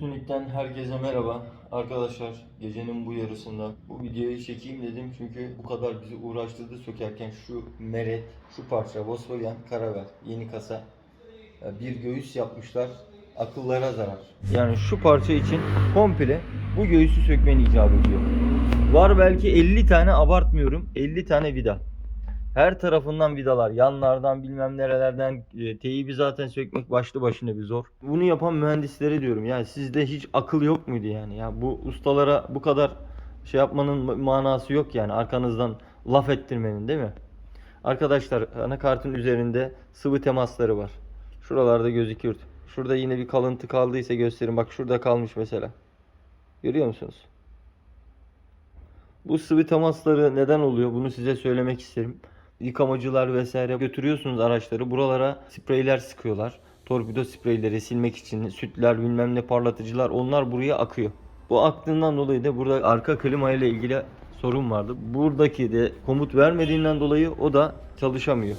Tunik'ten herkese merhaba. Arkadaşlar gecenin bu yarısında bu videoyu çekeyim dedim çünkü bu kadar bizi uğraştırdı sökerken şu meret, şu parça Volkswagen Caravelle yeni kasa e, bir göğüs yapmışlar. Akıllara zarar. Yani şu parça için komple bu göğüsü sökmen icap ediyor. Var belki 50 tane abartmıyorum 50 tane vida. Her tarafından vidalar, yanlardan bilmem nerelerden e, teybi zaten sökmek başlı başına bir zor. Bunu yapan mühendislere diyorum yani sizde hiç akıl yok muydu yani? Ya bu ustalara bu kadar şey yapmanın ma- manası yok yani arkanızdan laf ettirmenin değil mi? Arkadaşlar anakartın üzerinde sıvı temasları var. Şuralarda gözüküyor. Şurada yine bir kalıntı kaldıysa gösterin. Bak şurada kalmış mesela. Görüyor musunuz? Bu sıvı temasları neden oluyor? Bunu size söylemek isterim. Yıkamacılar vesaire götürüyorsunuz araçları. Buralara spreyler sıkıyorlar. Torpido spreyleri silmek için sütler bilmem ne parlatıcılar onlar buraya akıyor. Bu aktığından dolayı da burada arka klima ile ilgili sorun vardı. Buradaki de komut vermediğinden dolayı o da çalışamıyor.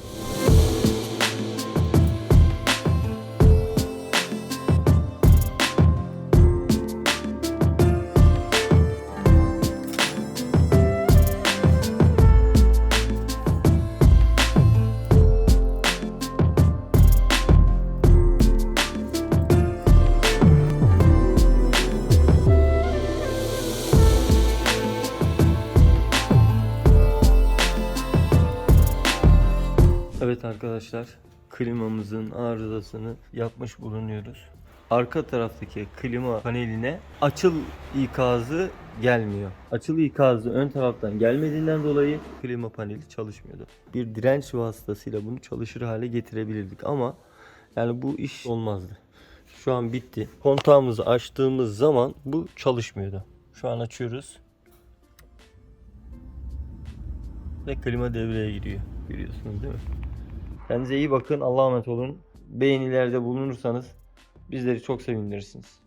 Evet arkadaşlar klimamızın arızasını yapmış bulunuyoruz. Arka taraftaki klima paneline açıl ikazı gelmiyor. Açıl ikazı ön taraftan gelmediğinden dolayı klima paneli çalışmıyordu. Bir direnç vasıtasıyla bunu çalışır hale getirebilirdik ama yani bu iş olmazdı. Şu an bitti. Kontağımızı açtığımız zaman bu çalışmıyordu. Şu an açıyoruz. Ve klima devreye giriyor. Görüyorsunuz değil mi? Kendinize iyi bakın. Allah'a emanet olun. Beğenilerde bulunursanız bizleri çok sevindirirsiniz.